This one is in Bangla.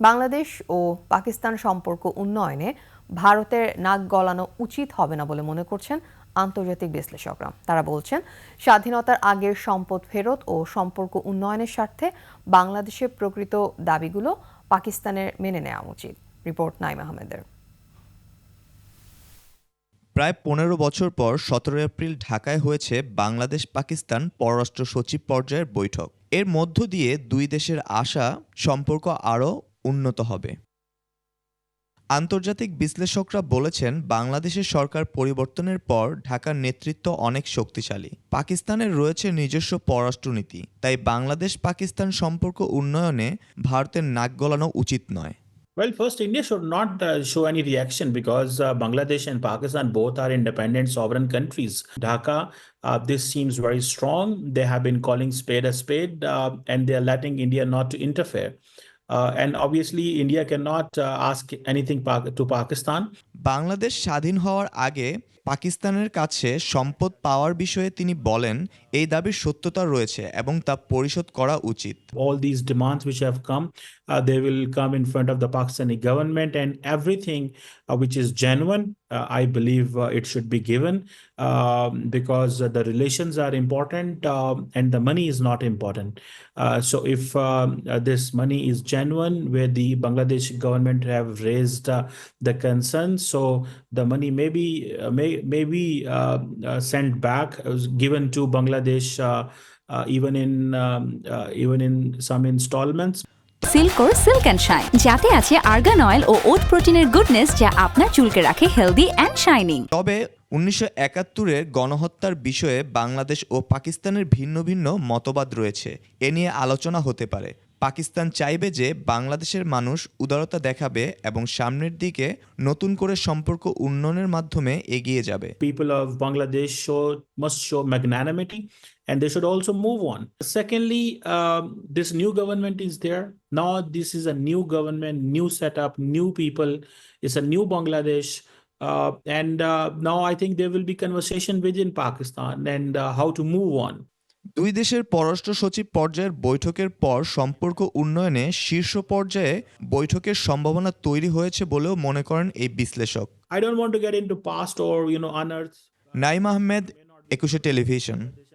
বাংলাদেশ ও পাকিস্তান সম্পর্ক উন্নয়নে ভারতের নাক গলানো উচিত হবে না বলে মনে করছেন আন্তর্জাতিক বিশ্লেষকরা। তারা বলছেন, স্বাধীনতার আগের সম্পদ ফেরত ও সম্পর্ক উন্নয়নের স্বার্থে বাংলাদেশের প্রকৃত দাবিগুলো পাকিস্তানের মেনে নেওয়া উচিত। রিপোর্ট নাইম আহমেদের। প্রায় পনেরো বছর পর সতেরো এপ্রিল ঢাকায় হয়েছে বাংলাদেশ পাকিস্তান পররাষ্ট্র সচিব পর্যায়ের বৈঠক। এর মধ্য দিয়ে দুই দেশের আশা, সম্পর্ক আরও উন্নত হবে আন্তর্জাতিক বিশ্লেষকরা বলেছেন বাংলাদেশের সরকার পরিবর্তনের পর ঢাকার নেতৃত্ব অনেক শক্তিশালী পাকিস্তানের রয়েছে নিজস্ব পররাষ্ট্রনীতি তাই বাংলাদেশ পাকিস্তান সম্পর্ক উন্নয়নে ভারতের নাক গলানো উচিত নয় Well, first, India should not uh, show any reaction because uh, Bangladesh and Pakistan both are independent sovereign countries. Dhaka, uh, this seems very strong. They have been calling spade a spade uh, and they are letting India not to interfere. Uh, and obviously, India cannot uh, ask anything pa- to Pakistan. Bangladesh স্বাধীন হওয়ার আগে পাকিস্তানের কাছে সম্পদ পাওয়ার বিষয়ে তিনি বলেন, এই দাবির সত্যতা রয়েছে এবং তা পরিশোধ করা উচিত। All this demands which have come they will come in front of the Pakistani government and everything which is genuine I believe it should be given because the relations are important and the money is not important so if this money is genuine way the Bangladesh government have raised the concern so the money may may be uh, uh, sent back, given to Bangladesh. Uh, uh, even in um, uh, even in some installments. সিল্কোর সিল্ক অ্যান্ড শাইন যাতে আছে আর্গান অয়েল ও ওট প্রোটিনের গুডনেস যা আপনার চুলকে রাখে হেলদি অ্যান্ড শাইনিং তবে উনিশশো একাত্তরের গণহত্যার বিষয়ে বাংলাদেশ ও পাকিস্তানের ভিন্ন ভিন্ন মতবাদ রয়েছে এ নিয়ে আলোচনা হতে পারে পাকিস্তান চাইবে যে বাংলাদেশের মানুষ উদারতা দেখাবে এবং সামনের দিকে নতুন করে সম্পর্ক উন্নয়নের মাধ্যমে এগিয়ে যাবে। People of Bangladesh show must show magnanimity and they should also move on secondly this new government is there now this is a new government new set up new people is a new Bangladesh and now I think they will be conversation with Pakistan and how to move on দুই দেশের পররাষ্ট্র সচিব পর্যায়ের বৈঠকের পর সম্পর্ক উন্নয়নে শীর্ষ পর্যায়ে বৈঠকের সম্ভাবনা তৈরি হয়েছে বলেও মনে করেন এই বিশ্লেষক। নাইম আহমেদ একুশে টেলিভিশন।